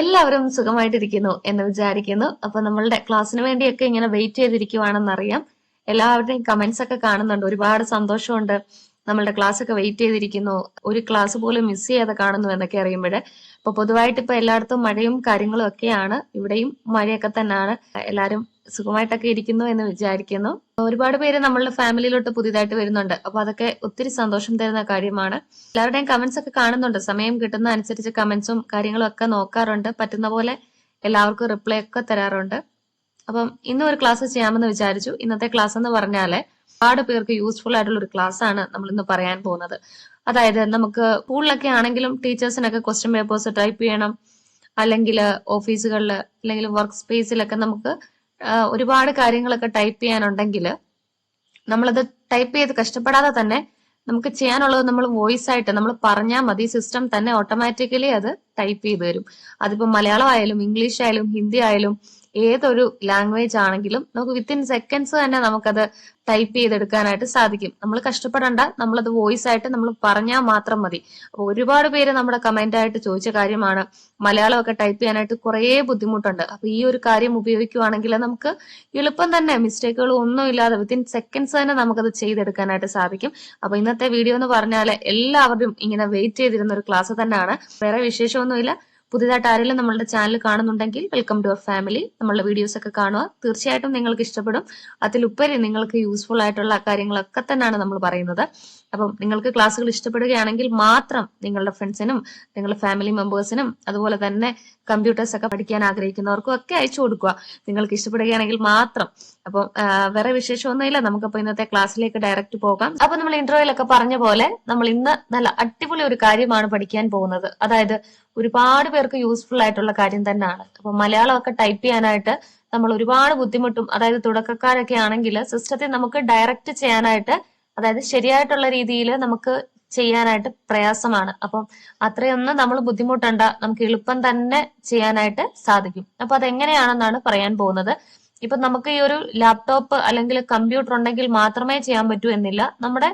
എല്ലാവരും സുഖമായിട്ടിരിക്കുന്നു എന്ന് വിചാരിക്കുന്നു. അപ്പൊ നമ്മളുടെ ക്ലാസ്സിന് വേണ്ടിയൊക്കെ ഇങ്ങനെ വെയിറ്റ് ചെയ്തിരിക്കുവാണെന്ന് അറിയാം എല്ലാവരുടെയും കമന്റ്സ് ഒക്കെ കാണുന്നുണ്ട്. ഒരുപാട് സന്തോഷമുണ്ട്. നമ്മളുടെ ക്ലാസ് ഒക്കെ വെയിറ്റ് ചെയ്തിരിക്കുന്നു. ഒരു ക്ലാസ് പോലും മിസ് ചെയ്യാതെ കാണുന്നു എന്നൊക്കെ അറിയുമ്പോഴേ അപ്പൊ പൊതുവായിട്ട് ഇപ്പൊ എല്ലായിടത്തും മഴയും കാര്യങ്ങളും ഒക്കെയാണ്. ഇവിടെയും മഴയൊക്കെ തന്നെയാണ്. എല്ലാവരും സുഖമായിട്ടൊക്കെ ഇരിക്കുന്നു എന്ന് വിചാരിക്കുന്നു. ഒരുപാട് പേര് നമ്മളുടെ ഫാമിലിയിലോട്ട് പുതിയതായിട്ട് വരുന്നുണ്ട്. അപ്പൊ അതൊക്കെ ഒത്തിരി സന്തോഷം തരുന്ന കാര്യമാണ്. എല്ലാവരുടെയും കമന്റ്സ് ഒക്കെ കാണുന്നുണ്ട്. സമയം കിട്ടുന്ന അനുസരിച്ച് കമന്റ്സും കാര്യങ്ങളും ഒക്കെ നോക്കാറുണ്ട്. പറ്റുന്ന പോലെ എല്ലാവർക്കും റിപ്ലൈ ഒക്കെ തരാറുണ്ട്. അപ്പം ഇന്ന് ഒരു ക്ലാസ് ചെയ്യാമെന്ന് വിചാരിച്ചു. ഇന്നത്തെ ക്ലാസ് എന്ന് പറഞ്ഞാൽ ഒരുപാട് പേർക്ക് യൂസ്ഫുൾ ആയിട്ടുള്ള ഒരു ക്ലാസ് ആണ് നമ്മൾ ഇന്ന് പറയാൻ പോകുന്നത്. അതായത് നമുക്ക് സ്കൂളിലൊക്കെ ആണെങ്കിലും ടീച്ചേഴ്സിനൊക്കെ ക്വസ്റ്റ്യൻ പേപ്പേഴ്സ് ടൈപ്പ് ചെയ്യണം. അല്ലെങ്കിൽ ഓഫീസുകളിൽ അല്ലെങ്കിൽ വർക്ക് സ്പേസിലൊക്കെ നമുക്ക് ഒരുപാട് കാര്യങ്ങളൊക്കെ ടൈപ്പ് ചെയ്യാനുണ്ടെങ്കിൽ നമ്മളത് ടൈപ്പ് ചെയ്ത് കഷ്ടപ്പെടാതെ തന്നെ നമുക്ക് ചെയ്യാനുള്ളത് നമ്മൾ വോയിസ് ആയിട്ട് നമ്മൾ പറഞ്ഞാൽ മതി സിസ്റ്റം തന്നെ ഓട്ടോമാറ്റിക്കലി അത് ടൈപ്പ് ചെയ്ത് തരും. അതിപ്പോ മലയാളം ആയാലും ഇംഗ്ലീഷ് ആയാലും ഹിന്ദി ആയാലും ഏതൊരു ലാംഗ്വേജ് ആണെങ്കിലും നമുക്ക് വിത്തിൻ സെക്കൻഡ്സ് തന്നെ നമുക്കത് ടൈപ്പ് ചെയ്തെടുക്കാനായിട്ട് സാധിക്കും. നമ്മൾ കഷ്ടപ്പെടണ്ട. നമ്മളത് വോയിസ് ആയിട്ട് നമ്മൾ പറഞ്ഞാൽ മാത്രം മതി. ഒരുപാട് പേര് നമ്മുടെ കമന്റ് ആയിട്ട് ചോദിച്ച കാര്യമാണ്. മലയാളമൊക്കെ ടൈപ്പ് ചെയ്യാനായിട്ട് കുറേ ബുദ്ധിമുട്ടുണ്ട്. അപ്പൊ ഈ ഒരു കാര്യം ഉപയോഗിക്കുവാണെങ്കിൽ നമുക്ക് എളുപ്പം തന്നെ മിസ്റ്റേക്കുകൾ ഒന്നും ഇല്ലാതെ വിത്തിൻ സെക്കൻഡ്സ് തന്നെ നമുക്കത് ചെയ്തെടുക്കാനായിട്ട് സാധിക്കും. അപ്പൊ ഇന്നത്തെ വീഡിയോ എന്ന് പറഞ്ഞാൽ എല്ലാവരും ഇങ്ങനെ വെയിറ്റ് ചെയ്തിരുന്ന ഒരു ക്ലാസ് തന്നെയാണ്. വേറെ വിശേഷമൊന്നുമില്ല. പുതിയതായിട്ട് ആരെങ്കിലും നമ്മളുടെ ചാനൽ കാണുന്നുണ്ടെങ്കിൽ വെൽക്കം ടു അവർ ഫാമിലി നമ്മളുടെ വീഡിയോസ് ഒക്കെ കാണുക. തീർച്ചയായിട്ടും നിങ്ങൾക്ക് ഇഷ്ടപ്പെടും. അതിലുപരി നിങ്ങൾക്ക് യൂസ്ഫുൾ ആയിട്ടുള്ള കാര്യങ്ങളൊക്കെ തന്നെയാണ് നമ്മൾ പറയുന്നത്. അപ്പം നിങ്ങൾക്ക് ക്ലാസ്സുകൾ ഇഷ്ടപ്പെടുകയാണെങ്കിൽ മാത്രം നിങ്ങളുടെ ഫ്രണ്ട്സിനും നിങ്ങളുടെ ഫാമിലി മെമ്പേഴ്സിനും അതുപോലെ തന്നെ കമ്പ്യൂട്ടേഴ്സ് ഒക്കെ പഠിക്കാൻ ആഗ്രഹിക്കുന്നവർക്കും ഒക്കെ അയച്ചു കൊടുക്കുക. നിങ്ങൾക്ക് ഇഷ്ടപ്പെടുകയാണെങ്കിൽ മാത്രം. അപ്പം വേറെ വിശേഷമൊന്നുമില്ല നമുക്കപ്പോ ഇന്നത്തെ ക്ലാസ്സിലേക്ക് ഡയറക്റ്റ് പോകാം. അപ്പൊ നമ്മൾ ഇന്റർവ്യൂലൊക്കെ പറഞ്ഞ പോലെ നമ്മൾ ഇന്ന് നല്ല അടിപൊളി ഒരു കാര്യമാണ് പഠിക്കാൻ പോകുന്നത്. അതായത് ഒരുപാട് പേർക്ക് യൂസ്ഫുൾ ആയിട്ടുള്ള കാര്യം തന്നെയാണ്. അപ്പൊ മലയാളമൊക്കെ ടൈപ്പ് ചെയ്യാനായിട്ട് നമ്മൾ ഒരുപാട് ബുദ്ധിമുട്ടും അതായത് തുടക്കക്കാരൊക്കെ ആണെങ്കിൽ സിസ്റ്റത്തെ നമുക്ക് ഡയറക്റ്റ് ചെയ്യാനായിട്ട് അതായത് ശരിയായിട്ടുള്ള രീതിയിൽ നമുക്ക് ചെയ്യാനായിട്ട് പ്രയാസമാണ്. അപ്പം അത്രയൊന്നും നമ്മൾ ബുദ്ധിമുട്ടണ്ട. നമുക്ക് എളുപ്പം തന്നെ ചെയ്യാനായിട്ട് സാധിക്കും. അപ്പൊ അതെങ്ങനെയാണെന്നാണ് പറയാൻ പോകുന്നത്. ഇപ്പൊ നമുക്ക് ഈ ഒരു ലാപ്ടോപ്പ് അല്ലെങ്കിൽ കമ്പ്യൂട്ടർ ഉണ്ടെങ്കിൽ മാത്രമേ ചെയ്യാൻ പറ്റൂ എന്നില്ല. നമ്മുടെ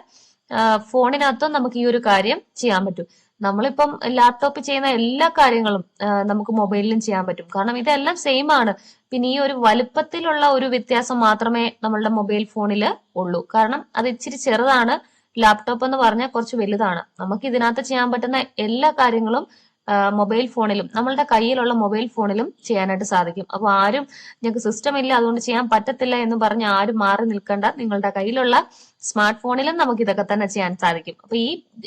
ഫോണിനകത്തും നമുക്ക് ഈ ഒരു കാര്യം ചെയ്യാൻ പറ്റും. നമ്മളിപ്പം ലാപ്ടോപ്പ് ചെയ്യുന്ന എല്ലാ കാര്യങ്ങളും നമുക്ക് മൊബൈലിലും ചെയ്യാൻ പറ്റും. കാരണം ഇതെല്ലാം സെയിം ആണ്. പിന്നെ ഈ ഒരു വലുപ്പത്തിലുള്ള ഒരു വ്യത്യാസം മാത്രമേ നമ്മളുടെ മൊബൈൽ ഫോണിൽ ഉള്ളൂ. കാരണം അത് ഇച്ചിരി ചെറുതാണ്. ലാപ്ടോപ്പ് എന്ന് പറഞ്ഞാൽ കുറച്ച് വലുതാണ്. നമുക്ക് ഇതിനകത്ത് ചെയ്യാൻ പറ്റുന്ന എല്ലാ കാര്യങ്ങളും മൊബൈൽ ഫോണിലും നമ്മളുടെ കയ്യിലുള്ള മൊബൈൽ ഫോണിലും ചെയ്യാനായിട്ട് സാധിക്കും. അപ്പോൾ ആരും ഞങ്ങൾക്ക് സിസ്റ്റം ഇല്ല അതുകൊണ്ട് ചെയ്യാൻ പറ്റത്തില്ല എന്ന് പറഞ്ഞ് ആരും മാറി നിൽക്കേണ്ട. നിങ്ങളുടെ കയ്യിലുള്ള സ്മാർട്ട് ഫോണിലും നമുക്ക് ഇതൊക്കെ തന്നെ ചെയ്യാൻ സാധിക്കും. അപ്പൊ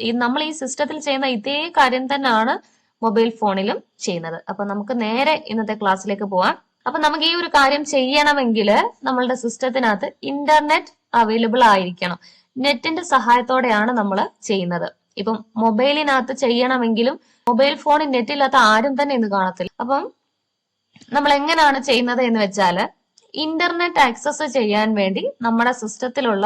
ഈ നമ്മൾ ഈ സിസ്റ്റത്തിൽ ചെയ്യുന്ന ഇതേ കാര്യം തന്നെയാണ് മൊബൈൽ ഫോണിലും ചെയ്യുന്നത്. അപ്പൊ നമുക്ക് നേരെ ഇന്നത്തെ ക്ലാസ്സിലേക്ക് പോവാം. അപ്പൊ നമുക്ക് ഈ ഒരു കാര്യം ചെയ്യണമെങ്കിൽ നമ്മളുടെ സിസ്റ്റത്തിനകത്ത് ഇന്റർനെറ്റ് അവൈലബിൾ ആയിരിക്കണം. നെറ്റിന്റെ സഹായത്തോടെയാണ് നമ്മൾ ചെയ്യുന്നത്. ഇപ്പം മൊബൈലിനകത്ത് ചെയ്യണമെങ്കിലും മൊബൈൽ ഫോണിൽ നെറ്റ് ഇല്ലാത്ത ആരും തന്നെ ഇന്ന് കാണത്തില്ല. അപ്പം നമ്മൾ എങ്ങനെയാണ് ചെയ്യുന്നത് എന്ന് വെച്ചാൽ ഇന്റർനെറ്റ് ആക്സസ് ചെയ്യാൻ വേണ്ടി നമ്മുടെ സിസ്റ്റത്തിലുള്ള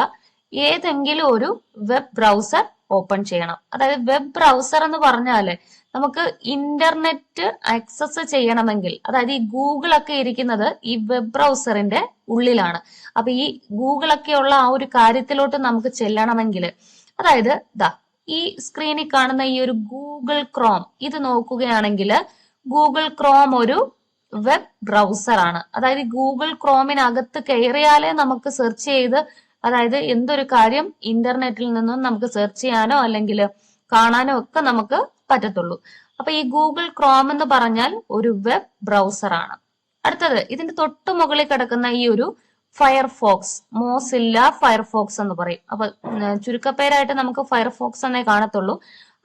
ഏതെങ്കിലും ഒരു വെബ് ബ്രൗസർ ഓപ്പൺ ചെയ്യണം. അതായത് വെബ് ബ്രൗസർ എന്ന് പറഞ്ഞാൽ നമുക്ക് ഇന്റർനെറ്റ് ആക്സസ് ചെയ്യണമെങ്കിൽ അതായത് ഈ ഗൂഗിൾ ഒക്കെ ഇരിക്കുന്നത് ഈ വെബ് ബ്രൗസറിന്റെ ഉള്ളിലാണ്. അപ്പൊ ഈ ഗൂഗിൾ ഒക്കെ ഉള്ള ആ ഒരു കാര്യത്തിലോട്ട് നമുക്ക് ചെല്ലണമെങ്കിൽ അതായത് ദാ ഈ സ്ക്രീനിൽ കാണുന്ന ഈ ഒരു ഗൂഗിൾ ക്രോം ഇത് നോക്കുകയാണെങ്കിൽ ഗൂഗിൾ ക്രോം ഒരു വെബ് ബ്രൗസർ ആണ്. അതായത് ഗൂഗിൾ ക്രോമിനകത്ത് കയറിയാലേ നമുക്ക് സെർച്ച് ചെയ്ത് അതായത് എന്തൊരു കാര്യം ഇന്റർനെറ്റിൽ നിന്നും നമുക്ക് സെർച്ച് ചെയ്യാനോ അല്ലെങ്കിൽ കാണാനോ ഒക്കെ നമുക്ക് പറ്റത്തുള്ളൂ. അപ്പൊ ഈ ഗൂഗിൾ ക്രോം എന്ന് പറഞ്ഞാൽ ഒരു വെബ് ബ്രൗസർ ആണ്. അടുത്തത് ഇതിന്റെ തൊട്ടു മുകളിൽ കിടക്കുന്ന ഈ ഒരു ഫയർഫോക്സ് മോസില്ല ഫയർഫോക്സ് എന്ന് പറയും. അപ്പൊ ചുരുക്കപ്പേരായിട്ട് നമുക്ക് ഫയർഫോക്സ് എന്നേ കാണത്തുള്ളൂ.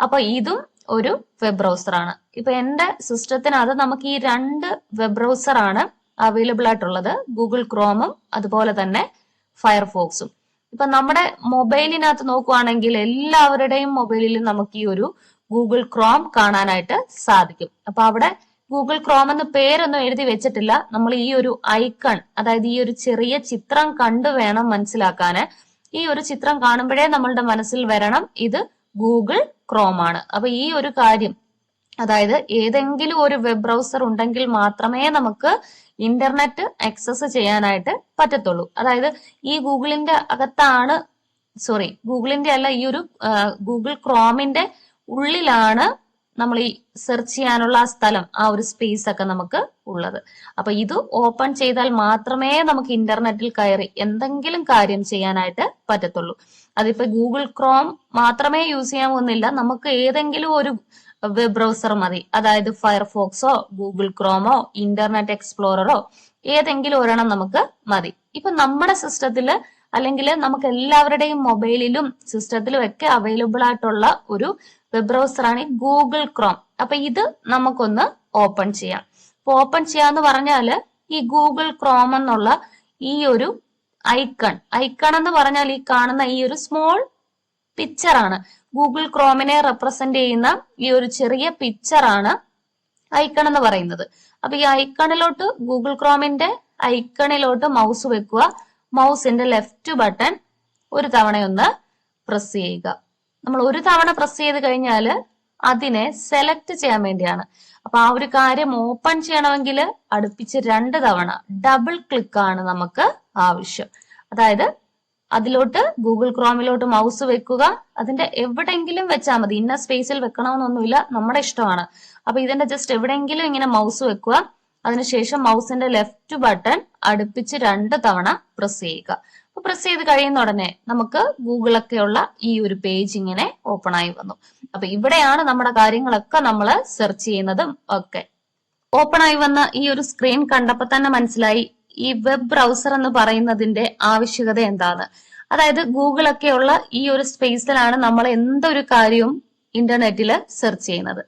അപ്പൊ ഇതും ഒരു വെബ് ബ്രൗസർ ആണ് ഇപ്പൊ എന്റെ സിസ്റ്റത്തിനകത്ത് നമുക്ക് ഈ രണ്ട് വെബ് ബ്രൗസർ ആണ് അവൈലബിൾ ആയിട്ടുള്ളത്. ഗൂഗിൾ ക്രോമും അതുപോലെ തന്നെ ഫയർഫോക്സും. ഇപ്പൊ നമ്മുടെ മൊബൈലിനകത്ത് നോക്കുവാണെങ്കിൽ എല്ലാവരുടെയും മൊബൈലിൽ നമുക്ക് ഈ ഒരു ഗൂഗിൾ ക്രോം കാണാനായിട്ട് സാധിക്കും. അപ്പൊ അവിടെ ഗൂഗിൾ ക്രോം എന്ന് പേരൊന്നും എഴുതി വെച്ചിട്ടില്ല. നമ്മൾ ഈ ഒരു ഐക്കൺ അതായത് ഈ ഒരു ചെറിയ ചിത്രം കണ്ടു വേണം മനസ്സിലാക്കാൻ ഈ ഒരു ചിത്രം കാണുമ്പോഴേ നമ്മളുടെ മനസ്സിൽ വരണം ഇത് ഗൂഗിൾ ക്രോം ആണ്. അപ്പൊ ഈ ഒരു കാര്യം അതായത് ഏതെങ്കിലും ഒരു വെബ് ബ്രൗസർ ഉണ്ടെങ്കിൽ മാത്രമേ നമുക്ക് ഇന്റർനെറ്റ് ആക്സസ് ചെയ്യാനായിട്ട് പറ്റത്തുള്ളൂ. അതായത് ഈ ഗൂഗിളിന്റെ അകത്താണ് സോറി ഗൂഗിളിന്റെ അല്ല ഈ ഒരു ഗൂഗിൾ ക്രോമിന്റെ ഉള്ളിലാണ് നമ്മൾ ഈ സെർച്ച് ചെയ്യാനുള്ള ആ സ്ഥലം ആ ഒരു സ്പേസ് ഒക്കെ നമുക്ക് ഉള്ളത്. അപ്പൊ ഇത് ഓപ്പൺ ചെയ്താൽ മാത്രമേ നമുക്ക് ഇന്റർനെറ്റിൽ കയറി എന്തെങ്കിലും കാര്യം ചെയ്യാനായിട്ട് പറ്റത്തുള്ളൂ. അതിപ്പോ ഗൂഗിൾ ക്രോം മാത്രമേ യൂസ് ചെയ്യാൻ പോകുന്നില്ല. നമുക്ക് ഏതെങ്കിലും ഒരു വെബ് ബ്രൗസർ മതി. അതായത് ഫയർഫോക്സോ ഗൂഗിൾ ക്രോമോ ഇന്റർനെറ്റ് എക്സ്പ്ലോററോ ഏതെങ്കിലും ഒരെണ്ണം നമുക്ക് മതി. ഇപ്പൊ നമ്മുടെ സിസ്റ്റത്തിൽ അല്ലെങ്കിൽ നമുക്ക് എല്ലാവരുടെയും മൊബൈലിലും സിസ്റ്റത്തിലും ഒക്കെ അവൈലബിൾ ആയിട്ടുള്ള ഒരു വെബ് ബ്രൗസറാണ് ആണ് ഗൂഗിൾ ക്രോം അപ്പൊ ഇത് നമുക്കൊന്ന് ഓപ്പൺ ചെയ്യാം. അപ്പൊ ഓപ്പൺ ചെയ്യാന്ന് പറഞ്ഞാൽ ഈ ഗൂഗിൾ ക്രോം എന്നുള്ള ഈ ഒരു ഐക്കൺ ഐക്കൺ എന്ന് പറഞ്ഞാൽ ഈ കാണുന്ന ഈ ഒരു സ്മോൾ പിക്ചർ ആണ്. ഗൂഗിൾ ക്രോമിനെ റെപ്രസെന്റ് ചെയ്യുന്ന ഈ ഒരു ചെറിയ പിക്ചർ ആണ് ഐക്കൺ എന്ന് പറയുന്നത്. അപ്പൊ ഈ ഐക്കണിലോട്ട് ഗൂഗിൾ ക്രോമിന്റെ ഐക്കണിലോട്ട് മൗസ് വെക്കുക. മൗസിന്റെ ലെഫ്റ്റ് ബട്ടൺ ഒരു തവണയൊന്ന് പ്രസ് ചെയ്യുക. നമ്മൾ ഒരു തവണ പ്രസ് ചെയ്ത് കഴിഞ്ഞാൽ അതിനെ സെലക്ട് ചെയ്യാൻ വേണ്ടിയാണ്. അപ്പൊ ആ ഒരു കാര്യം ഓപ്പൺ ചെയ്യണമെങ്കിൽ അടുപ്പിച്ച് രണ്ട് തവണ ഡബിൾ ക്ലിക്ക് ആണ് നമുക്ക് ആവശ്യം. അതായത് അതിലോട്ട് ഗൂഗിൾ ക്രോമിലോട്ട് മൗസ് വെക്കുക അതിന്റെ എവിടെങ്കിലും വെച്ചാൽ മതി. ഇന്ന സ്പേസിൽ വെക്കണമെന്നൊന്നുമില്ല നമ്മുടെ ഇഷ്ടമാണ്. അപ്പൊ ഇതിന്റെ ജസ്റ്റ് എവിടെയെങ്കിലും ഇങ്ങനെ മൗസ് വെക്കുക. അതിനുശേഷം മൗസിന്റെ ലെഫ്റ്റ് ബട്ടൺ അടുപ്പിച്ച് രണ്ട് തവണ പ്രസ് ചെയ്യുക. പ്രസ് ചെയ്ത് കഴിയുന്ന ഉടനെ നമുക്ക് ഗൂഗിളൊക്കെയുള്ള ഈ ഒരു പേജ് ഇങ്ങനെ ഓപ്പൺ ആയി വന്നു. അപ്പൊ ഇവിടെയാണ് നമ്മുടെ കാര്യങ്ങളൊക്കെ നമ്മൾ സെർച്ച് ചെയ്യുന്നതും ഒക്കെ. ഓപ്പൺ ആയി വന്ന ഈ ഒരു സ്ക്രീൻ കണ്ടപ്പോൾ തന്നെ മനസ്സിലായി ഈ വെബ് ബ്രൗസർ എന്ന് പറയുന്നതിന്റെ ആവശ്യകത എന്താണ്? അതായത് ഗൂഗിളൊക്കെയുള്ള ഈ ഒരു സ്പേസിലാണ് നമ്മൾ എന്തൊരു കാര്യവും ഇന്റർനെറ്റിൽ സെർച്ച് ചെയ്യുന്നത്.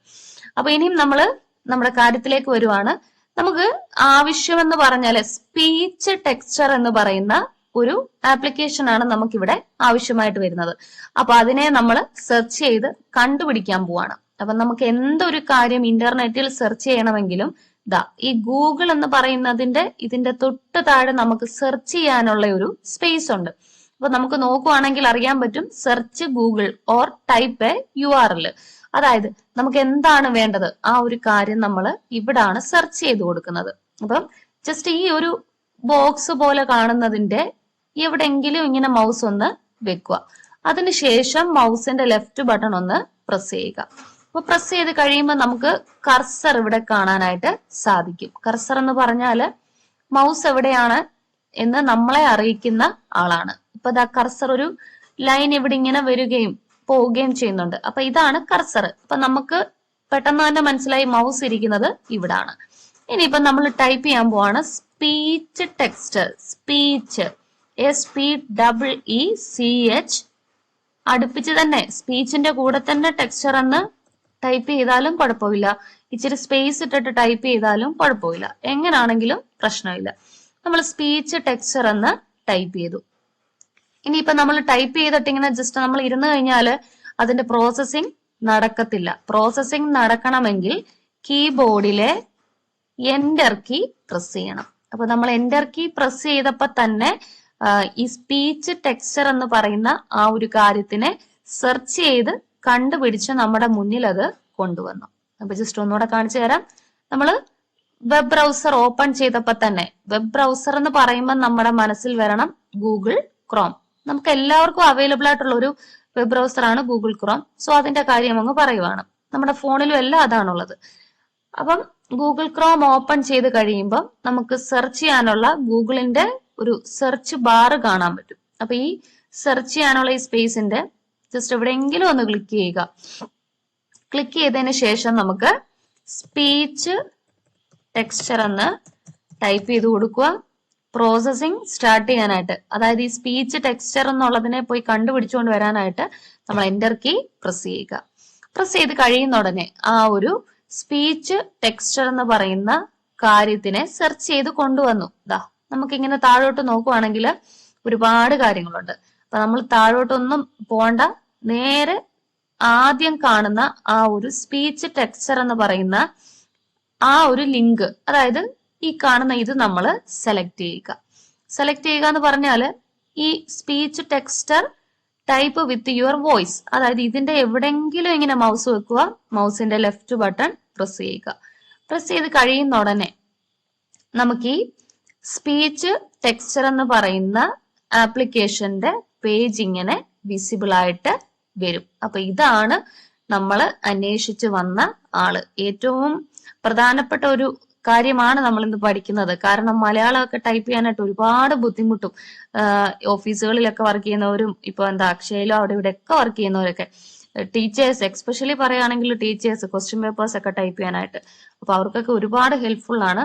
അപ്പൊ ഇനിയും നമ്മൾ നമ്മുടെ കാര്യത്തിലേക്ക് വരുവാണ്. നമുക്ക് ആവശ്യമെന്ന് പറഞ്ഞാൽ സ്പീച്ച് ടെക്സ്ചർ എന്ന് പറയുന്ന ഒരു ആപ്ലിക്കേഷൻ ആണ് നമുക്കിവിടെ ആവശ്യമായിട്ട് വരുന്നത്. അപ്പൊ അതിനെ നമ്മൾ സെർച്ച് ചെയ്ത് കണ്ടുപിടിക്കാൻ പോവാണ്. അപ്പൊ നമുക്ക് എന്തൊരു കാര്യം ഇന്റർനെറ്റിൽ സെർച്ച് ചെയ്യണമെങ്കിലും ദാ ഈ ഗൂഗിൾ എന്ന് പറയുന്നതിന്റെ ഇതിന്റെ തൊട്ട് താഴെ നമുക്ക് സെർച്ച് ചെയ്യാനുള്ള ഒരു സ്പേസ് ഉണ്ട്. അപ്പൊ നമുക്ക് നോക്കുവാണെങ്കിൽ അറിയാൻ പറ്റും search Google or type a U R L അതായത് നമുക്ക് എന്താണ് വേണ്ടത്? ആ ഒരു കാര്യം നമ്മൾ ഇവിടാണ് സെർച്ച് ചെയ്ത് കൊടുക്കുന്നത്. അപ്പം ജസ്റ്റ് ഈ ഒരു ബോക്സ് പോലെ കാണുന്നതിന്റെ എവിടെയെങ്കിലും ഇങ്ങനെ മൗസ് ഒന്ന് വെക്കുക. അതിനുശേഷം മൗസിന്റെ ലെഫ്റ്റ് ബട്ടൺ ഒന്ന് പ്രസ് ചെയ്യുക. അപ്പൊ പ്രസ് ചെയ്ത് കഴിയുമ്പോൾ നമുക്ക് കർസർ ഇവിടെ കാണാനായിട്ട് സാധിക്കും. കർസർ എന്ന് പറഞ്ഞാൽ മൗസ് എവിടെയാണ് എന്ന് നമ്മളെ അറിയിക്കുന്ന ആളാണ്. ഇപ്പൊ ദാ കർസർ ഒരു ലൈൻ ഇവിടെ ഇങ്ങനെ വരികയും പോവുകയും ചെയ്യുന്നുണ്ട്. അപ്പൊ ഇതാണ് കർസർ അപ്പൊ നമുക്ക് പെട്ടെന്ന് തന്നെ മനസ്സിലായി മൗസ് ഇരിക്കുന്നത് ഇവിടാണ്. ഇനിയിപ്പോ നമ്മൾ ടൈപ്പ് ചെയ്യാൻ പോവാണ് speech text speech S P double E C H അടുപ്പിച്ച് തന്നെ സ്പീച്ചിന്റെ കൂടെ തന്നെ ടെക്സ്ചർ എന്ന് ടൈപ്പ് ചെയ്താലും കുഴപ്പമില്ല. ഇച്ചിരി സ്പേസ് ഇട്ടിട്ട് ടൈപ്പ് ചെയ്താലും കുഴപ്പമില്ല. എങ്ങനാണെങ്കിലും പ്രശ്നമില്ല. നമ്മൾ സ്പീച്ച് ടെക്സ്ചർ എന്ന് ടൈപ്പ് ചെയ്തു. ഇനിയിപ്പോ നമ്മൾ ടൈപ്പ് ചെയ്തിട്ട് ഇങ്ങനെ ജസ്റ്റ് നമ്മൾ ഇരുന്ന് കഴിഞ്ഞാൽ അതിന്റെ പ്രോസസ്സിംഗ് നടക്കത്തില്ല. പ്രോസസ്സിംഗ് നടക്കണമെങ്കിൽ കീബോർഡിലെ എന്റർ കീ പ്രസ് ചെയ്യണം. അപ്പൊ നമ്മൾ എന്റർ കീ പ്രസ് ചെയ്തപ്പോ തന്നെ ഈ സ്പീച്ച് ടെക്സ്ചർ എന്ന് പറയുന്ന ആ ഒരു കാര്യത്തിനെ സെർച്ച് ചെയ്ത് കണ്ടുപിടിച്ച് നമ്മുടെ മുന്നിൽ അത് കൊണ്ടുവന്നു. അപ്പൊ ജസ്റ്റ് ഒന്നുകൂടെ കാണിച്ചു തരാം. നമ്മൾ വെബ് ബ്രൗസർ ഓപ്പൺ ചെയ്തപ്പോ തന്നെ വെബ് ബ്രൗസർ എന്ന് പറയുമ്പോൾ നമ്മുടെ മനസ്സിൽ വരണം ഗൂഗിൾ ക്രോം നമുക്ക് എല്ലാവർക്കും അവൈലബിൾ ആയിട്ടുള്ള ഒരു വെബ് ബ്രൗസർ ആണ് ഗൂഗിൾ ക്രോം സോ അതിന്റെ കാര്യം അങ്ങ് പറയുവാണ്. നമ്മുടെ ഫോണിലും എല്ലാം അതാണുള്ളത്. അപ്പം ഗൂഗിൾ ക്രോം ഓപ്പൺ ചെയ്ത് കഴിയുമ്പോൾ നമുക്ക് സെർച്ച് ചെയ്യാനുള്ള ഗൂഗിളിന്റെ ഒരു സെർച്ച് ബാർ കാണാൻ പറ്റും. അപ്പൊ ഈ സെർച്ച് ചെയ്യാനുള്ള ഈ സ്പേസിന്റെ ജസ്റ്റ് എവിടെയെങ്കിലും ഒന്ന് ക്ലിക്ക് ചെയ്യുക. ക്ലിക്ക് ചെയ്തതിന് ശേഷം നമുക്ക് സ്പീച്ച് ടെക്സ്ചർ എന്ന് ടൈപ്പ് ചെയ്ത് കൊടുക്കുക. പ്രോസസ്സിംഗ് സ്റ്റാർട്ട് ചെയ്യാനായിട്ട്. അതായത് ഈ സ്പീച്ച് ടെക്സ്ചർ എന്നുള്ളതിനെ പോയി കണ്ടുപിടിച്ചുകൊണ്ട് വരാനായിട്ട് നമ്മൾ എന്റർ കീ പ്രസ് ചെയ്യുക. പ്രസ് ചെയ്ത് കഴിയുന്ന ഉടനെ ആ ഒരു സ്പീച്ച് ടെക്സ്ചർ എന്ന് പറയുന്ന കാര്യത്തിനെ സെർച്ച് ചെയ്ത് കൊണ്ടുവന്നു. ദാ. നമുക്ക് ഇങ്ങനെ താഴോട്ട് നോക്കുവാണെങ്കിൽ ഒരുപാട് കാര്യങ്ങളുണ്ട്. അപ്പൊ നമ്മൾ താഴോട്ടൊന്നും പോണ്ട. നേരെ ആദ്യം കാണുന്ന ആ ഒരു സ്പീച്ച് ടെക്സ്ചർ എന്ന് പറയുന്ന ആ ഒരു ലിങ്ക് അതായത് ഈ കാണുന്ന ഇത് നമ്മൾ സെലക്ട് ചെയ്യുക. സെലക്ട് ചെയ്യുക എന്ന് പറഞ്ഞാൽ ഈ speech texter type with your voice അതായത് ഇതിന്റെ എവിടെങ്കിലും ഇങ്ങനെ മൗസ് വെക്കുക മൗസിന്റെ ലെഫ്റ്റ് ബട്ടൺ പ്രസ് ചെയ്യുക. പ്രസ് ചെയ്ത് കഴിയുന്ന ഉടനെ നമുക്ക് ഈ സ്പീച്ച് ടെക്സ്ചർ എന്ന് പറയുന്ന ആപ്ലിക്കേഷന്റെ പേജ് ഇങ്ങനെ വിസിബിൾ ആയിട്ട് വരും. അപ്പൊ ഇതാണ് നമ്മൾ അന്വേഷിച്ച് വന്ന ആൾ. ഏറ്റവും പ്രധാനപ്പെട്ട ഒരു കാര്യമാണ് നമ്മൾ ഇന്ന് പഠിക്കുന്നത്. കാരണം മലയാളമൊക്കെ ടൈപ്പ് ചെയ്യാനായിട്ട് ഒരുപാട് ബുദ്ധിമുട്ടും. ഓഫീസുകളിലൊക്കെ വർക്ക് ചെയ്യുന്നവരും ഇപ്പൊ എന്താ അക്ഷയയിലും അവിടെ ഇവിടെ ഒക്കെ വർക്ക് ചെയ്യുന്നവരൊക്കെ. ടീച്ചേഴ്സ് എക്സ്പെഷ്യലി പറയുകയാണെങ്കിൽ ടീച്ചേഴ്സ് ക്വസ്റ്റ്യൻ പേപ്പേഴ്സ് ഒക്കെ ടൈപ്പ് ചെയ്യാനായിട്ട്. അപ്പൊ അവർക്കൊക്കെ ഒരുപാട് ഹെൽപ്ഫുൾ ആണ്.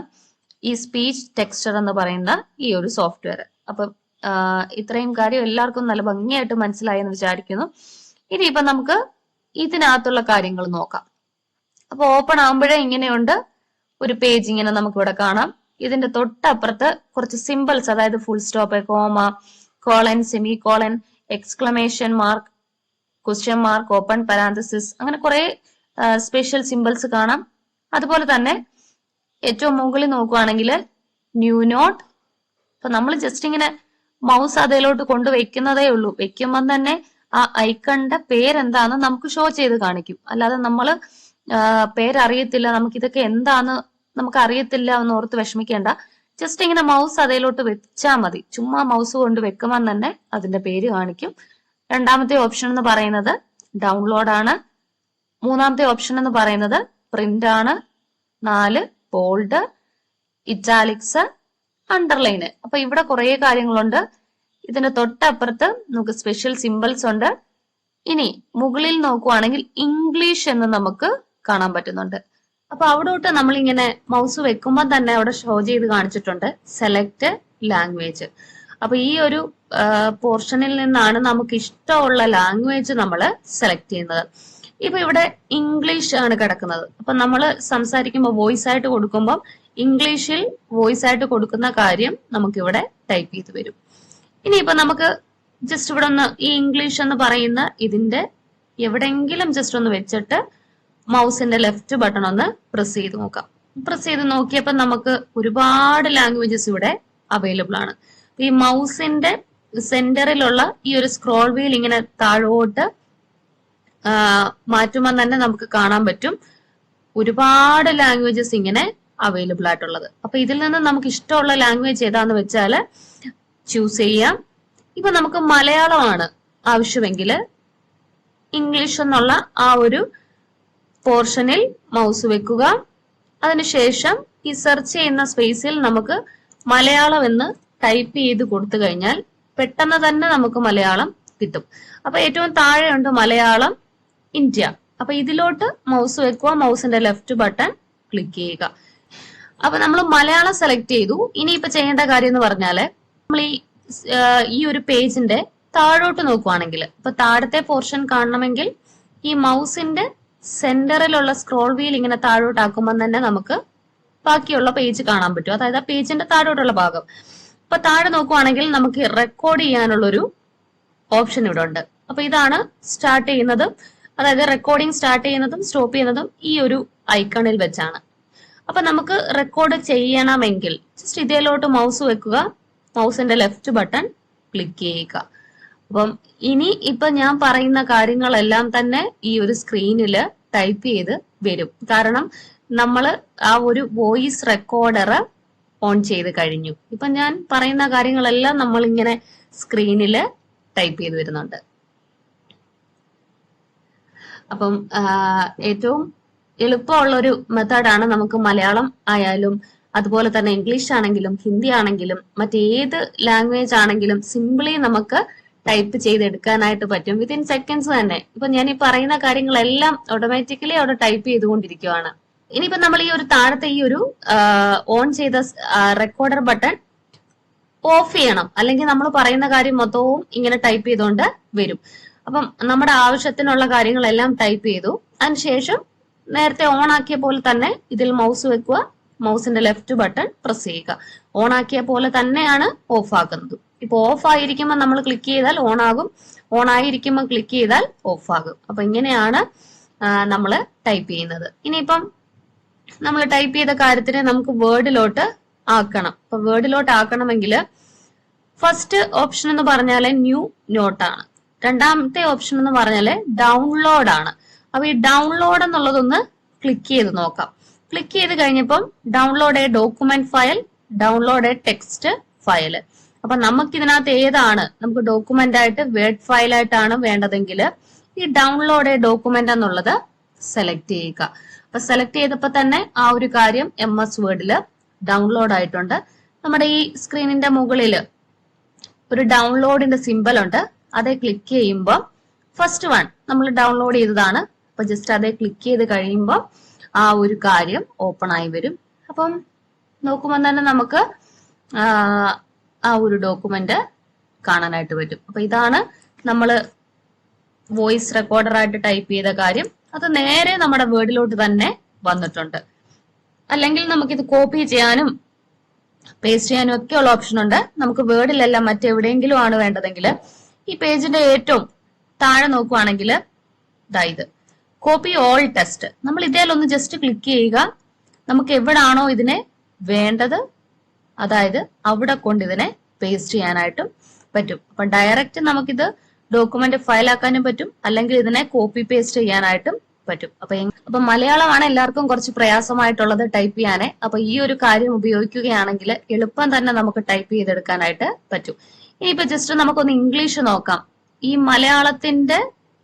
ഈ സ്പീച്ച് ടെക്സ്റ്റർ എന്ന് പറയുന്ന ഈ ഒരു സോഫ്റ്റ്വെയർ അപ്പം ഇത്രയും കാര്യം എല്ലാവർക്കും നല്ല ഭംഗിയായിട്ട് മനസ്സിലായി എന്ന് വിചാരിക്കുന്നു. ഇനിയിപ്പൊ നമുക്ക് ഇതിനകത്തുള്ള കാര്യങ്ങൾ നോക്കാം. അപ്പൊ ഓപ്പൺ ആകുമ്പോഴേ ഇങ്ങനെയുണ്ട്. ഒരു പേജ് ഇങ്ങനെ നമുക്ക് ഇവിടെ കാണാം. ഇതിന്റെ തൊട്ടപ്പുറത്ത് കുറച്ച് സിമ്പിൾസ് അതായത് full stop comma colon semi colon exclamation mark question mark open parenthesis അങ്ങനെ കുറെ സ്പെഷ്യൽ സിമ്പിൾസ് കാണാം. അതുപോലെ തന്നെ ഏറ്റവും മുകളിൽ നോക്കുവാണെങ്കിൽ ന്യൂ നോട്ട്. അപ്പൊ നമ്മൾ ജസ്റ്റ് ഇങ്ങനെ മൗസ് അതിലോട്ട് കൊണ്ട് വെക്കുന്നതേ ഉള്ളൂ. വെക്കുമ്പം തന്നെ ആ ഐക്കണിന്റെ പേരെന്താന്ന് നമുക്ക് ഷോ ചെയ്ത് കാണിക്കും. അല്ലാതെ നമ്മൾ പേരറിയത്തില്ല നമുക്ക് ഇതൊക്കെ എന്താന്ന് നമുക്ക് അറിയത്തില്ല എന്ന് ഓർത്ത് വിഷമിക്കേണ്ട. ജസ്റ്റ് ഇങ്ങനെ മൗസ് അതിലോട്ട് വെച്ചാൽ മതി. ചുമ്മാ മൗസ് കൊണ്ട് വെക്കുമ്പോൾ തന്നെ അതിന്റെ പേര് കാണിക്കും. രണ്ടാമത്തെ ഓപ്ഷൻ എന്ന് പറയുന്നത് ഡൗൺലോഡ് ആണ്. മൂന്നാമത്തെ ഓപ്ഷൻ എന്ന് പറയുന്നത് പ്രിന്റ് ആണ്. നാല് ബോൾഡ് ഇറ്റാലിക്സ് അണ്ടർലൈന് അപ്പൊ ഇവിടെ കുറെ കാര്യങ്ങളുണ്ട്. ഇതിന്റെ തൊട്ടപ്പുറത്ത് നമുക്ക് സ്പെഷ്യൽ സിമ്പിൾസ് ഉണ്ട്. ഇനി മുകളിൽ നോക്കുവാണെങ്കിൽ ഇംഗ്ലീഷ് എന്ന് നമുക്ക് കാണാൻ പറ്റുന്നുണ്ട്. അപ്പൊ അവിടോട്ട് നമ്മൾ ഇങ്ങനെ മൗസ് വെക്കുമ്പോൾ തന്നെ അവിടെ ഷോ ചെയ്ത് കാണിച്ചിട്ടുണ്ട്. സെലക്ട് ലാംഗ്വേജ് അപ്പൊ ഈ ഒരു പോർഷനിൽ നിന്നാണ് നമുക്ക് ഇഷ്ടമുള്ള ലാംഗ്വേജ് നമ്മൾ സെലക്ട് ചെയ്യുന്നത്. ഇപ്പൊ ഇവിടെ ഇംഗ്ലീഷ് ആണ് കിടക്കുന്നത്. അപ്പൊ നമ്മൾ സംസാരിക്കുമ്പോൾ വോയിസ് ആയിട്ട് കൊടുക്കുമ്പോൾ ഇംഗ്ലീഷിൽ വോയിസ് ആയിട്ട് കൊടുക്കുന്ന കാര്യം നമുക്കിവിടെ ടൈപ്പ് ചെയ്ത് വരും. ഇനിയിപ്പോ നമുക്ക് ജസ്റ്റ് ഇവിടെ ഒന്ന് ഈ ഇംഗ്ലീഷ് എന്ന് പറയുന്ന ഇതിന്റെ എവിടെയെങ്കിലും ജസ്റ്റ് ഒന്ന് വെച്ചിട്ട് മൗസിന്റെ ലെഫ്റ്റ് ബട്ടൺ ഒന്ന് പ്രസ് ചെയ്ത് നോക്കാം. പ്രസ് ചെയ്ത് നോക്കിയപ്പോൾ നമുക്ക് ഒരുപാട് ലാംഗ്വേജസ് ഇവിടെ അവൈലബിൾ ആണ്. ഈ മൗസിന്റെ സെന്ററിലുള്ള ഈ ഒരു സ്ക്രോൾ വീൽ ഇങ്ങനെ താഴോട്ട് മാറ്റുമ്പോൾ തന്നെ നമുക്ക് കാണാൻ പറ്റും ഒരുപാട് ലാംഗ്വേജസ് ഇങ്ങനെ അവൈലബിൾ ആയിട്ടുള്ളത്. അപ്പൊ ഇതിൽ നിന്ന് നമുക്ക് ഇഷ്ടമുള്ള ലാംഗ്വേജ് ഏതാന്ന് വെച്ചാൽ ചൂസ് ചെയ്യാം. ഇപ്പൊ നമുക്ക് മലയാളമാണ് ആവശ്യമെങ്കിൽ ഇംഗ്ലീഷ് എന്നുള്ള ആ ഒരു പോർഷനിൽ മൗസ് വെക്കുക. അതിനുശേഷം ഈ സെർച്ച് ചെയ്യുന്ന സ്പേസിൽ നമുക്ക് മലയാളം എന്ന് ടൈപ്പ് ചെയ്ത് കൊടുത്തു കഴിഞ്ഞാൽ പെട്ടെന്ന് തന്നെ നമുക്ക് മലയാളം കിട്ടും. അപ്പൊ ഏറ്റവും താഴെയുണ്ട് മലയാളം. ഇന്ത്യ. അപ്പൊ ഇതിലോട്ട് മൗസ് വെക്കുക. മൗസിന്റെ ലെഫ്റ്റ് ബട്ടൺ ക്ലിക്ക് ചെയ്യുക. അപ്പൊ നമ്മൾ മലയാളം സെലക്ട് ചെയ്തു. ഇനിയിപ്പോ ചെയ്യേണ്ട കാര്യം എന്ന് പറഞ്ഞാൽ നമ്മൾ ഈ ഈ ഒരു പേജിന്റെ താഴോട്ട് നോക്കുവാണെങ്കിൽ ഇപ്പൊ താഴത്തെ പോർഷൻ കാണണമെങ്കിൽ ഈ മൗസിന്റെ സെന്ററിലുള്ള സ്ക്രോൾ വീൽ ഇങ്ങനെ താഴോട്ടാക്കുമ്പോൾ തന്നെ നമുക്ക് ബാക്കിയുള്ള പേജ് കാണാൻ പറ്റും. അതായത് ആ പേജിന്റെ താഴോട്ടുള്ള ഭാഗം. അപ്പൊ താഴെ നോക്കുവാണെങ്കിൽ നമുക്ക് റെക്കോർഡ് ചെയ്യാനുള്ളൊരു ഓപ്ഷൻ ഇവിടെ ഉണ്ട്. അപ്പൊ ഇതാണ് സ്റ്റാർട്ട് ചെയ്യുന്നത്. അതായത് റെക്കോർഡിംഗ് സ്റ്റാർട്ട് ചെയ്യുന്നതും സ്റ്റോപ്പ് ചെയ്യുന്നതും ഈ ഒരു ഐക്കണിൽ വെച്ചാണ്. അപ്പൊ നമുക്ക് റെക്കോർഡ് ചെയ്യണമെങ്കിൽ ജസ്റ്റ് ഇതിലോട്ട് മൗസ് വെക്കുക. മൗസിന്റെ ലെഫ്റ്റ് ബട്ടൺ ക്ലിക്ക് ചെയ്യുക. അപ്പം ഇനി ഇപ്പൊ ഞാൻ പറയുന്ന കാര്യങ്ങളെല്ലാം തന്നെ ഈ ഒരു സ്ക്രീനിൽ ടൈപ്പ് ചെയ്ത് വരും. കാരണം നമ്മൾ ആ ഒരു വോയിസ് റെക്കോർഡർ ഓൺ ചെയ്ത് കഴിഞ്ഞു. ഇപ്പൊ ഞാൻ പറയുന്ന കാര്യങ്ങളെല്ലാം നമ്മൾ ഇങ്ങനെ സ്ക്രീനിൽ ടൈപ്പ് ചെയ്ത് വരുന്നുണ്ട്. അപ്പം ഏറ്റവും എളുപ്പമുള്ള ഒരു മെത്തേഡാണ് നമുക്ക് മലയാളം ആയാലും അതുപോലെ തന്നെ ഇംഗ്ലീഷ് ആണെങ്കിലും ഹിന്ദി ആണെങ്കിലും മറ്റേത് ലാംഗ്വേജ് ആണെങ്കിലും സിംപിളി നമുക്ക് ടൈപ്പ് ചെയ്തെടുക്കാനായിട്ട് പറ്റും. വിത്തിൻ സെക്കൻഡ്സ് തന്നെ. ഇപ്പൊ ഞാൻ ഈ പറയുന്ന കാര്യങ്ങളെല്ലാം ഓട്ടോമാറ്റിക്കലി അവിടെ ടൈപ്പ് ചെയ്തുകൊണ്ടിരിക്കുവാണ്. ഇനിയിപ്പോ നമ്മൾ ഈ ഒരു താഴത്തെ ഈ ഒരു ഓൺ ചെയ്ത റെക്കോർഡർ ബട്ടൺ ഓഫ് ചെയ്യണം. അല്ലെങ്കിൽ നമ്മൾ പറയുന്ന കാര്യം മൊത്തവും ഇങ്ങനെ ടൈപ്പ് ചെയ്തുകൊണ്ട് വരും. അപ്പം നമ്മുടെ ആവശ്യത്തിനുള്ള കാര്യങ്ങളെല്ലാം ടൈപ്പ് ചെയ്തു. അതിനുശേഷം നേരത്തെ ഓൺ ആക്കിയ പോലെ തന്നെ ഇതിൽ മൗസ് വെക്കുക മൗസിന്റെ ലെഫ്റ്റ് ബട്ടൺ പ്രസ് ചെയ്യുക. ഓൺ ആക്കിയ പോലെ തന്നെയാണ് ഓഫ് ആക്കുന്നത് ഇപ്പൊ ഓഫ് ആയിരിക്കുമ്പോൾ നമ്മൾ ക്ലിക്ക് ചെയ്താൽ ഓൺ ആകും. ഓൺ ആയിരിക്കുമ്പോൾ ക്ലിക്ക് ചെയ്താൽ ഓഫ് ആകും. അപ്പൊ ഇങ്ങനെയാണ് നമ്മൾ ടൈപ്പ് ചെയ്യുന്നത്. ഇനിയിപ്പം നമ്മൾ ടൈപ്പ് ചെയ്ത കാര്യത്തിന് നമുക്ക് വേർഡിലോട്ട് ആക്കണം. അപ്പൊ വേർഡിലോട്ട് ആക്കണമെങ്കിൽ ഫസ്റ്റ് ഓപ്ഷൻ എന്ന് പറഞ്ഞാൽ ന്യൂ നോട്ടാണ് രണ്ടാമത്തെ ഓപ്ഷൻ എന്ന് പറഞ്ഞാൽ ഡൗൺലോഡ് ആണ്. അപ്പൊ ഈ ഡൗൺലോഡ് എന്നുള്ളതൊന്ന് ക്ലിക്ക് ചെയ്ത് നോക്കാം. ക്ലിക്ക് ചെയ്ത് കഴിഞ്ഞപ്പം download a document file download a text file അപ്പൊ നമുക്ക് ഇതിനകത്ത് ഏതാണ്? നമുക്ക് ഡോക്യുമെന്റ് ആയിട്ട് വേർഡ് ഫയൽ ആയിട്ടാണ് വേണ്ടതെങ്കിൽ ഈ ഡൗൺലോഡ് എ ഡോക്യുമെന്റ് എന്നുള്ളത് സെലക്ട് ചെയ്യുക. അപ്പൊ സെലക്ട് ചെയ്തപ്പോ തന്നെ ആ ഒരു കാര്യം എം എസ് വേർഡിൽ ഡൗൺലോഡ് ആയിട്ടുണ്ട്. നമ്മുടെ ഈ സ്ക്രീനിന്റെ മുകളിൽ ഒരു ഡൗൺലോഡിന്റെ സിമ്പൽ ഉണ്ട്. അതേ ക്ലിക്ക് ചെയ്യുമ്പോൾ ഫസ്റ്റ് വൺ നമ്മൾ ഡൗൺലോഡ് ചെയ്തതാണ്. അപ്പൊ ജസ്റ്റ് അതേ ക്ലിക്ക് ചെയ്ത് കഴിയുമ്പോൾ ആ ഒരു കാര്യം ഓപ്പൺ ആയി വരും. അപ്പം നോക്കുമ്പോൾ തന്നെ നമുക്ക് ആ, ഒരു ഡോക്യുമെന്റ് കാണാനായിട്ട് പറ്റും. അപ്പൊ ഇതാണ് നമ്മൾ വോയിസ് റെക്കോർഡർ ആയിട്ട് ടൈപ്പ് ചെയ്ത കാര്യം. അത് നേരെ നമ്മുടെ വേർഡിലോട്ട് തന്നെ വന്നിട്ടുണ്ട്. അല്ലെങ്കിൽ നമുക്കിത് കോപ്പി ചെയ്യാനും പേസ്റ്റ് ചെയ്യാനും ഒക്കെ ഉള്ള ഓപ്ഷൻ ഉണ്ട്. നമുക്ക് വേർഡിലല്ല മറ്റെവിടെയെങ്കിലും ആണ് വേണ്ടതെങ്കിൽ ഈ പേജിന്റെ ഏറ്റവും താഴെ നോക്കുവാണെങ്കിൽ ഇതാ ഇത്. കോപ്പി ഓൾ ടെസ്റ്റ് നമ്മൾ ഇതേലൊന്ന് ജസ്റ്റ് ക്ലിക്ക് ചെയ്യുക. നമുക്ക് എവിടാണോ ഇതിനെ വേണ്ടത്. അതായത് അവിടെ കൊണ്ട് ഇതിനെ പേസ്റ്റ് ചെയ്യാനായിട്ടും പറ്റും. അപ്പൊ ഡയറക്റ്റ് നമുക്കിത് ഡോക്യുമെന്റ് ഫയൽ ആക്കാനും പറ്റും. അല്ലെങ്കിൽ ഇതിനെ കോപ്പി പേസ്റ്റ് ചെയ്യാനായിട്ടും പറ്റും. അപ്പൊ അപ്പൊ മലയാളമാണ് എല്ലാവർക്കും കുറച്ച് പ്രയാസമായിട്ടുള്ളത് ടൈപ്പ് ചെയ്യാനേ. അപ്പൊ ഈ ഒരു കാര്യം ഉപയോഗിക്കുകയാണെങ്കിൽ എളുപ്പം തന്നെ നമുക്ക് ടൈപ്പ് ചെയ്തെടുക്കാനായിട്ട് പറ്റും. ഇനിയിപ്പോ ജസ്റ്റ് നമുക്കൊന്ന് ഇംഗ്ലീഷ് നോക്കാം. ഈ മലയാളത്തിന്റെ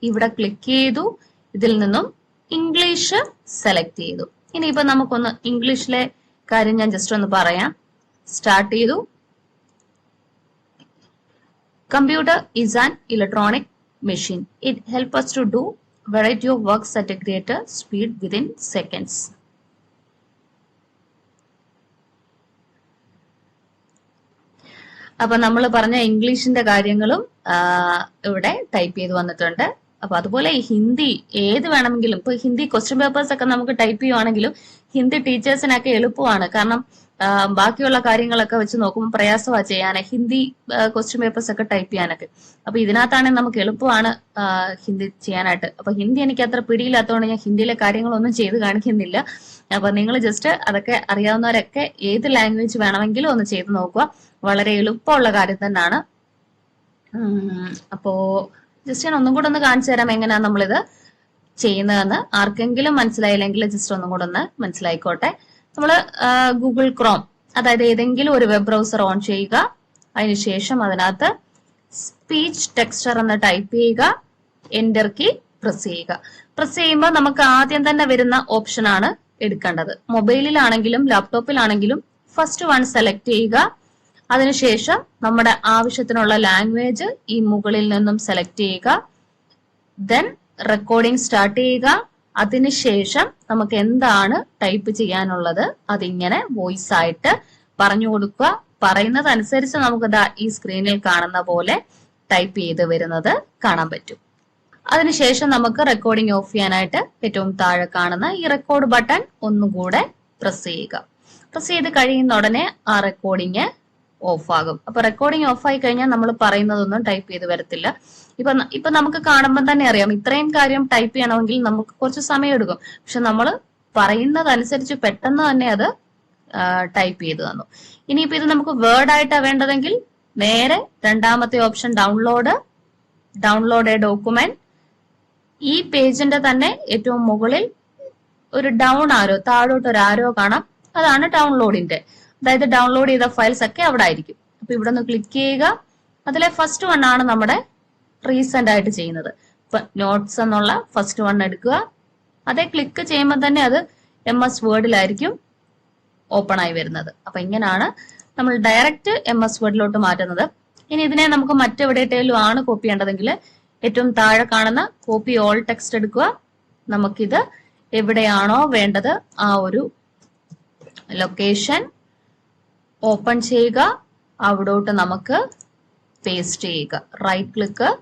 ഇവിടെ ക്ലിക്ക് ചെയ്തു. ഇതിൽ നിന്നും ഇംഗ്ലീഷ് സെലക്ട് ചെയ്തു. ഇനിയിപ്പോ നമുക്കൊന്ന് ഇംഗ്ലീഷിലെ കാര്യം ഞാൻ ജസ്റ്റ് ഒന്ന് പറയാം. സ്റ്റാർട്ട് ചെയ്തു. Computer is an electronic machine it help us to do variety of works at a greater speed within seconds. അപ്പൊ നമ്മൾ പറഞ്ഞ ഇംഗ്ലീഷിന്റെ കാര്യങ്ങളും ഇവിടെ ടൈപ്പ് ചെയ്ത് വന്നിട്ടുണ്ട്. അപ്പൊ അതുപോലെ ഹിന്ദി ഏത് വേണമെങ്കിലും ഇപ്പൊ ഹിന്ദി ക്വസ്റ്റ്യൻ പേപ്പേഴ്സ് ഒക്കെ നമുക്ക് ടൈപ്പ് ചെയ്യുവാണെങ്കിലും ഹിന്ദി ടീച്ചേഴ്സിനൊക്കെ എളുപ്പമാണ്. കാരണം ബാക്കിയുള്ള കാര്യങ്ങളൊക്കെ വെച്ച് നോക്കുമ്പോൾ പ്രയാസമാണ് ചെയ്യാൻ ഹിന്ദി ക്വസ്റ്റ്യൻ പേപ്പേഴ്സ് ഒക്കെ ടൈപ്പ് ചെയ്യാനൊക്കെ. അപ്പൊ ഇതിനകത്താണെങ്കിൽ നമുക്ക് എളുപ്പമാണ് ഹിന്ദി ചെയ്യാനായിട്ട്. അപ്പൊ ഹിന്ദി എനിക്ക് അത്ര പിടിയില്ലാത്തതുകൊണ്ട് ഞാൻ ഹിന്ദിയിലെ കാര്യങ്ങളൊന്നും ചെയ്ത് കാണിക്കുന്നില്ല. അപ്പൊ നിങ്ങൾ ജസ്റ്റ് അതൊക്കെ അറിയാവുന്നവരൊക്കെ ഏത് ലാംഗ്വേജ് വേണമെങ്കിലും ഒന്ന് ചെയ്ത് നോക്കുക. വളരെ എളുപ്പമുള്ള കാര്യം തന്നെയാണ് അപ്പോ ജസ്റ്റ് ഞാൻ ഒന്നും കൂടെ ഒന്ന് കാണിച്ചു തരാം എങ്ങനെയാണ് നമ്മളിത് ചെയ്യുന്നതെന്ന്. ആർക്കെങ്കിലും മനസ്സിലായില്ലെങ്കിൽ ജസ്റ്റ് ഒന്നും കൂടെ ഒന്ന് മനസ്സിലായിക്കോട്ടെ. നമ്മൾ ഗൂഗിൾ ക്രോം അതായത് ഏതെങ്കിലും ഒരു വെബ് ബ്രൗസർ ഓൺ ചെയ്യുക. അതിനുശേഷം അതിനകത്ത് സ്പീച്ച് ടെക്സ്ചർ എന്ന് ടൈപ്പ് ചെയ്യുക. എന്റർ കീ പ്രസ് ചെയ്യുക. പ്രസ് ചെയ്യുമ്പോൾ നമുക്ക് ആദ്യം തന്നെ വരുന്ന ഓപ്ഷൻ ആണ് എടുക്കേണ്ടത്. മൊബൈലിലാണെങ്കിലും ലാപ്ടോപ്പിലാണെങ്കിലും ഫസ്റ്റ് വൺ സെലക്ട് ചെയ്യുക. അതിനുശേഷം നമ്മുടെ ആവശ്യത്തിനുള്ള ലാംഗ്വേജ് ഈ മുകളിൽ നിന്നും സെലക്ട് ചെയ്യുക. ദെൻ റെക്കോർഡിംഗ് സ്റ്റാർട്ട് ചെയ്യുക. അതിനുശേഷം നമുക്ക് എന്താണ് ടൈപ്പ് ചെയ്യാനുള്ളത്? അതിങ്ങനെ വോയിസ് ആയിട്ട് പറഞ്ഞു കൊടുക്കുക. പറയുന്നത് അനുസരിച്ച് നമുക്ക് ഈ സ്ക്രീനിൽ കാണുന്ന പോലെ ടൈപ്പ് ചെയ്ത് വരുന്നത് കാണാൻ പറ്റും. അതിനുശേഷം നമുക്ക് റെക്കോർഡിംഗ് ഓഫ് ചെയ്യാനായിട്ട് ഏറ്റവും താഴെ കാണുന്ന ഈ റെക്കോർഡ് ബട്ടൺ ഒന്നുകൂടെ പ്രസ് ചെയ്യുക. പ്രസ് ചെയ്ത് കഴിയുന്ന ഉടനെ ആ റെക്കോർഡിംഗ് ഓഫ് ആകും അപ്പൊ റെക്കോർഡിംഗ് ഓഫ് ആയി കഴിഞ്ഞാൽ നമ്മൾ പറയുന്നതൊന്നും ടൈപ്പ് ചെയ്ത് വരത്തില്ല. ഇപ്പൊ ഇപ്പൊ നമുക്ക് കാണുമ്പോൾ തന്നെ അറിയാം. ഇത്രയും കാര്യം ടൈപ്പ് ചെയ്യണമെങ്കിൽ നമുക്ക് കുറച്ച് സമയം എടുക്കും പക്ഷെ നമ്മൾ പറയുന്നതനുസരിച്ച് പെട്ടെന്ന് തന്നെ അത് ടൈപ്പ് ചെയ്ത് തന്നു. ഇനിയിപ്പോ ഇത് നമുക്ക് വേർഡ് ആയിട്ടാ വേണ്ടതെങ്കിൽ നേരെ രണ്ടാമത്തെ option download download a document ഈ പേജിന്റെ തന്നെ ഏറ്റവും മുകളിൽ ഒരു ഡൗൺ ആരോ താഴോട്ട് ഒരു ആരോ കാണാം. അതാണ് ഡൗൺലോഡിന്റെ അതായത് ഡൗൺലോഡ് ചെയ്ത ഫയൽസ് ഒക്കെ അവിടെ ആയിരിക്കും അപ്പൊ ഇവിടെ ഒന്ന് ക്ലിക്ക് ചെയ്യുക. അതിലെ ഫസ്റ്റ് വൺ ആണ് നമ്മുടെ റീസെന്റ് ആയിട്ട് ചെയ്യുന്നത്. ഇപ്പൊ നോട്ട്സ് എന്നുള്ള ഫസ്റ്റ് വൺ എടുക്കുക. അതേ ക്ലിക്ക് ചെയ്യുമ്പോൾ തന്നെ അത് എം എസ് വേർഡിലായിരിക്കും ഓപ്പൺ ആയി വരുന്നത്. അപ്പൊ ഇങ്ങനെയാണ് നമ്മൾ ഡയറക്റ്റ് എം എസ് വേർഡിലോട്ട് മാറ്റുന്നത്. ഇനി ഇതിനെ നമുക്ക് മറ്റെവിടെയിട്ടേലും ആണ് കോപ്പി ചെയ്യേണ്ടതെങ്കിൽ ഏറ്റവും താഴെ കാണുന്ന കോപ്പി ഓൾ ടെക്സ്റ്റ് എടുക്കുക. നമുക്കിത് എവിടെയാണോ വേണ്ടത് ആ ഒരു ലൊക്കേഷൻ ഓപ്പൺ ചെയ്യുക. അവിടോട്ട് നമുക്ക് പേസ്റ്റ് ചെയ്യുക. റൈറ്റ് ക്ലിക്ക്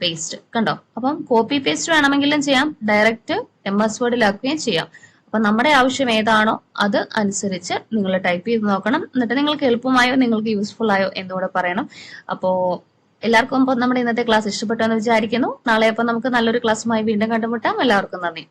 പേസ്റ്റ് കണ്ടോ? അപ്പം കോപ്പി പേസ്റ്റ് വേണമെങ്കിലും ചെയ്യാം. ഡയറക്റ്റ് എം എസ് വേർഡിലാക്കുകയും ചെയ്യാം. അപ്പൊ നമ്മുടെ ആവശ്യം ഏതാണോ അത് അനുസരിച്ച് നിങ്ങൾ ടൈപ്പ് ചെയ്ത് നോക്കണം. എന്നിട്ട് നിങ്ങൾക്ക് എളുപ്പമായോ നിങ്ങൾക്ക് യൂസ്ഫുൾ ആയോ എന്നുകൂടെ പറയണം. അപ്പോ എല്ലാവർക്കും നമ്മുടെ ഇന്നത്തെ ക്ലാസ് ഇഷ്ടപ്പെട്ടു എന്ന് വിചാരിക്കുന്നു. നാളെ അപ്പൊ നമുക്ക് നല്ലൊരു ക്ലാസ്സുമായി വീണ്ടും കണ്ടുമുട്ടാം. എല്ലാവർക്കും നന്ദി.